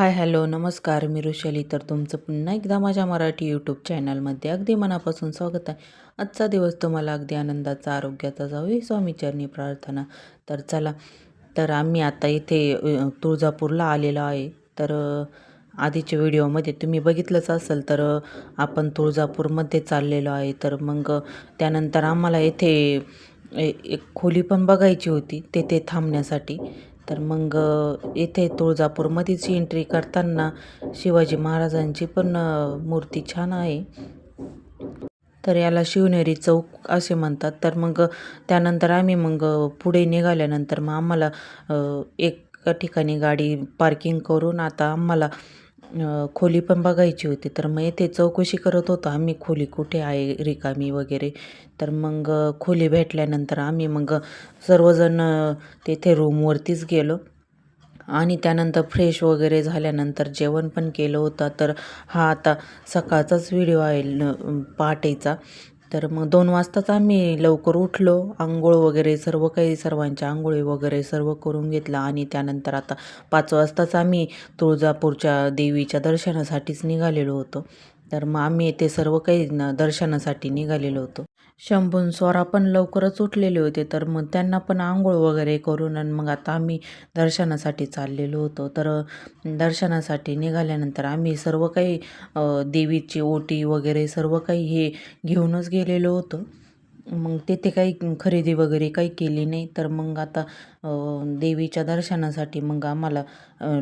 Hi hello नमस्कार मी ऋषाली. तर तुमचं पुन्हा एकदा माझ्या मराठी यूट्यूब चॅनलमध्ये अगदी मनापासून स्वागत आहे. आजचा दिवस तुम्हाला अगदी आनंदाचा आरोग्याचा जाऊ ही स्वामीचरणी प्रार्थना. तर चला तर आम्ही आता इथे तुळजापूरला आलेलो आहे. तर आधीच्या व्हिडिओमध्ये तुम्ही बघितलंच असेल तर आपण तुळजापूरमध्ये चाललेलो आहे. तर मग त्यानंतर आम्हाला इथे ए- एक खोली पण बघायची होती तेथे थांबण्यासाठी. तर मग इथे तुळजापूरमध्येच एंट्री करताना शिवाजी महाराजांची पण मूर्ती छान आहे. तर याला शिवनेरी चौक असे म्हणतात. तर मग त्यानंतर आम्ही मग पुढे निघाल्यानंतर मग आम्हाला एका ठिकाणी गाडी पार्किंग करून आता आम्हाला खोली पण बघायची होती. तर मग येथे चौकशी करत होतो आम्ही खोली कुठे आहे रिकामी वगैरे. तर मग खोली भेटल्यानंतर आम्ही मग सर्वजण तेथे तिथे रूमवरतीच गेलो. आणि त्यानंतर फ्रेश वगैरे झाल्यानंतर जेवण पण केलं होतं. तर हा आता सकाळचाच व्हिडिओ आहे न पहाटेचा. तर मग दोन वाजताच आम्ही लवकर उठलो. आंघोळ वगैरे सर्व काही सर्वांच्या आंघोळी वगैरे सर्व करून घेतलं आणि त्यानंतर आता पाच वाजताच आम्ही तुळजापूरच्या देवीच्या दर्शनासाठीच निघालेलो होतो. तर मग आम्ही ते सर्व काही न दर्शनासाठी निघालेलो होतो. शंभून स्वरा पण लवकरच उठलेले होते तर मग त्यांना पण आंघोळ वगैरे करून आणि मग आता आम्ही दर्शनासाठी चाललेलो होतो. तर दर्शनासाठी निघाल्यानंतर आम्ही सर्व काही देवीची ओटी वगैरे सर्व काही हे घेऊनच गेलेलो होतो. मग तिथे काही खरेदी वगैरे काही केली नाही. तर मग आता देवीच्या दर्शनासाठी मग आम्हाला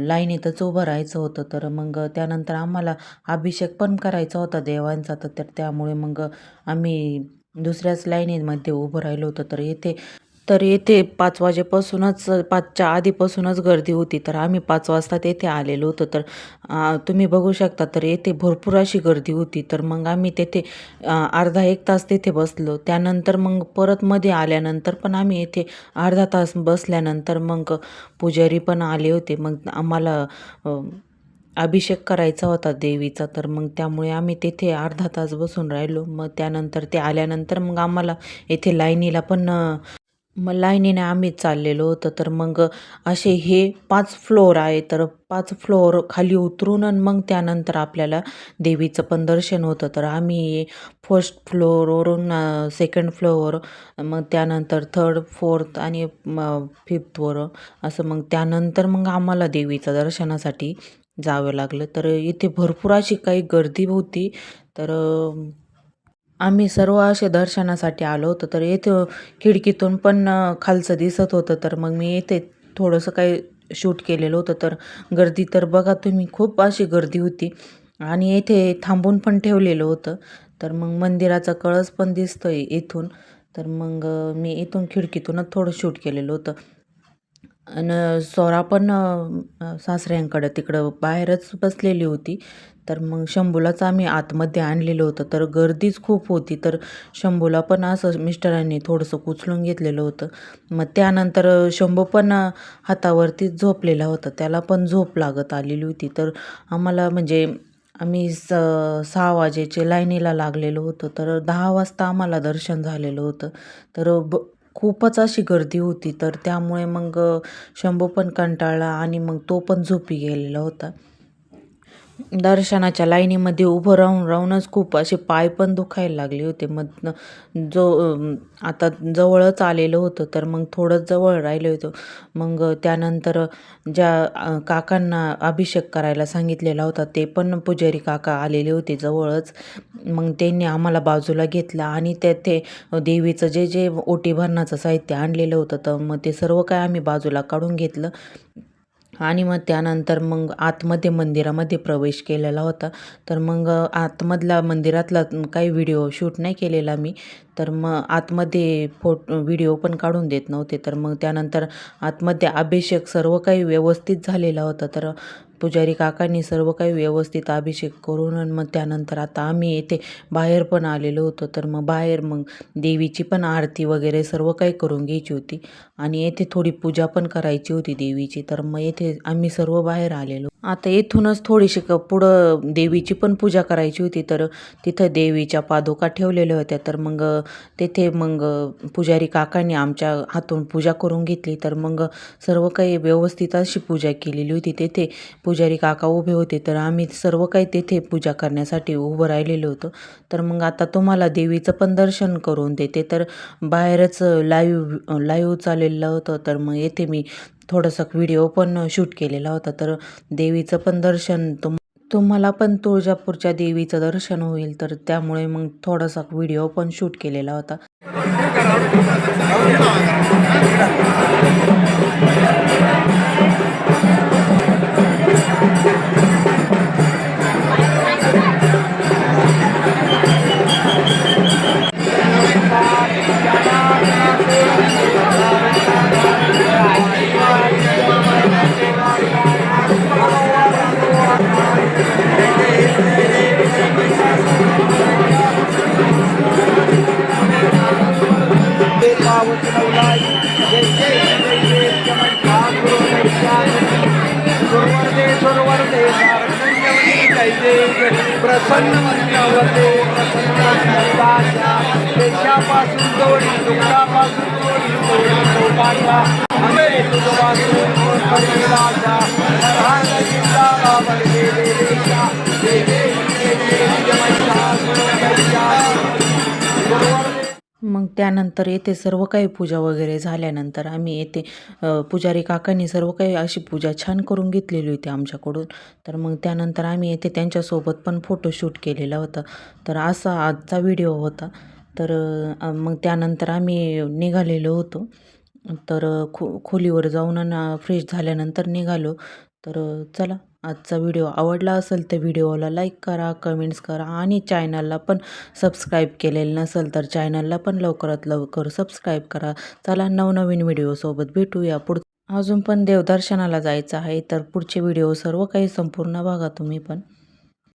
लाईनीतच उभं राहायचं होतं. तर मग त्यानंतर आम्हाला अभिषेक पण करायचा होता देवांचा. तर तर त्यामुळे मग आम्ही दुसऱ्याच लाईनीमध्ये उभं राहिलो होतो. तर येथे तर येथे पाच वाजेपासूनच पाचच्या आधीपासूनच गर्दी होती. तर आम्ही पाच वाजता तेथे आलेलो होतो. तर तुम्ही बघू शकता तर येथे भरपूर अशी गर्दी होती. तर मग आम्ही तेथे अर्धा एक तास तेथे बसलो. त्यानंतर मग परत मध्ये आल्यानंतर पण आम्ही येथे अर्धा तास बसल्यानंतर मग पुजारी पण आले होते. मग आम्हाला अभिषेक करायचा होता देवीचा. तर मग त्यामुळे आम्ही तेथे अर्धा तास बसून राहिलो. मग त्यानंतर ते आल्यानंतर मग आम्हाला येथे लाईनीला पण मग लाईनीने आम्ही चाललेलो होतो तर मग असे हे पाच फ्लोअर आहे तर पाच फ्लोअर खाली उतरून आणि मग त्यानंतर आपल्याला देवीचं पण दर्शन होतं. तर आम्ही फर्स्ट फ्लोअरवरून सेकंड फ्लोअर मग त्यानंतर थर्ड फोर्थ आणि फिफ्थवर असं मग त्यानंतर मग आम्हाला देवीचं दर्शनासाठी जावं लागलं. तर इथे भरपूर अशी काही गर्दी होती. तर आम्ही सर्व असे दर्शनासाठी आलो होतो तर येथे खिडकीतून पण खालचं दिसत होतं तर मग मी येथे थोडंसं काही शूट केलेलं होतं तर गर्दी तर बघा तुम्ही खूप अशी गर्दी होती. आणि येथे थांबून पण ठेवलेलं होतं तर मग मंदिराचा कळस पण दिसतोय इथून. तर मग मी इथून खिडकीतूनच थोडं शूट केलेलं होतं. आणि सोरा पण सासऱ्यांकडं तिकडं बाहेरच बसलेली होती. तर मग शंभूलाच आम्ही आतमध्ये आणलेलं होतं. तर गर्दीच खूप होती. तर शंभूला पण असं मिस्टरांनी थोडंसं उचलून घेतलेलं होतं. मग त्यानंतर शंभू पण हातावरतीच झोपलेला होता. त्याला पण झोप लागत आलेली होती. तर आम्हाला म्हणजे आम्ही स सहा वाजेचे लाईनीला लागलेलो होतो. तर दहा वाजता आम्हाला दर्शन झालेलं होतं. तर ब खूपच अशी गर्दी होती. तर त्यामुळे मग शंभू पण कंटाळला आणि मग तो पण झोपी गेलेला होता. दर्शनाच्या लाईनीमध्ये उभं राहून राहूनच खूप असे पाय पण दुखायला लागले होते. मग जो आता जवळच आलेलं होतं तर मग थोडंच जवळ राहिलं होतं. मग त्यानंतर ज्या काकांना अभिषेक करायला सांगितलेला होता ते पण पुजारी काका आलेले होते जवळच. मग त्यांनी आम्हाला बाजूला घेतलं आणि त्या ते देवीचं जे जे ओटी भरणाचं साहित्य आणलेलं होतं तर मग ते सर्व काय आम्ही बाजूला काढून घेतलं. आणि मग त्यानंतर मग आतमध्ये मंदिरामध्ये प्रवेश केलेला होता. तर मग आतमधला मंदिरातला काही व्हिडिओ शूट नाही केलेला मी. तर मग आतमध्ये फोट व्हिडिओ पण काढून देत नव्हते. तर मग त्यानंतर आतमध्ये अभिषेक सर्व काही व्यवस्थित झालेला होता. तर पुजारी काकांनी सर्व काही व्यवस्थित अभिषेक करून आणि मग त्यानंतर आता आम्ही येथे बाहेर पण आलेलो होतो. तर मग बाहेर मग देवीची पण आरती वगैरे सर्व काही करून घ्यायची होती. आणि येथे थोडी पूजा पण करायची होती देवीची. तर मग येथे आम्ही सर्व बाहेर आलेलो आता इथूनच थोडीशी क पुढं देवीची पण पूजा करायची होती तर तिथं देवीच्या पादुका ठेवलेल्या होत्या. तर मग तेथे मग पुजारी काकांनी आमच्या हातून पूजा करून घेतली. तर मग सर्व काही व्यवस्थित अशी पूजा केलेली होती. तेथे पुजारी काका उभे होते. तर आम्ही सर्व काही तेथे पूजा करण्यासाठी उभं राहिलेलो होतो. तर मग आता तुम्हाला देवीचं पण दर्शन करून देते. तर बाहेरच लाईव्ह लाईव्ह चाललेलं होतं. तर मग येथे मी थोडंसं व्हिडिओ पण शूट केलेला होता तर देवीचं पण दर्शन तुम तुम्हाला पण तुळजापूरच्या देवीचं दर्शन होईल तर त्यामुळे मग थोडासा व्हिडिओ पण शूट केलेला होता. प्रसन्न वरते प्रसन्न देशापासून जोडी दुःखापासून जोडी आम्ही देवे देवे मग त्यानंतर येथे सर्व काही पूजा वगैरे झाल्यानंतर आम्ही येथे पुजारी काकांनी सर्व काही अशी पूजा छान करून घेतलेली होती आमच्याकडून. तर मग त्यानंतर आम्ही येथे त्यांच्यासोबत पण फोटोशूट केलेला होता. तर असा आजचा व्हिडिओ होता. तर मग त्यानंतर आम्ही निघालेलो होतो. तर खो खोलीवर जाऊन फ्रेश झाल्यानंतर निघालो. तर चला. आजचा व्हिडिओ आवडला असेल तर व्हिडिओला लाईक करा कमेंट्स करा आणि चॅनलला पण सबस्क्राईब केलेलं नसेल तर चॅनलला पण लवकरात लवकर सबस्क्राईब करा. चला नवनवीन व्हिडिओसोबत भेटूया. पुढ अजून पण देवदर्शनाला जायचं आहे तर पुढचे व्हिडिओ सर्व काही संपूर्ण बघा तुम्ही पण.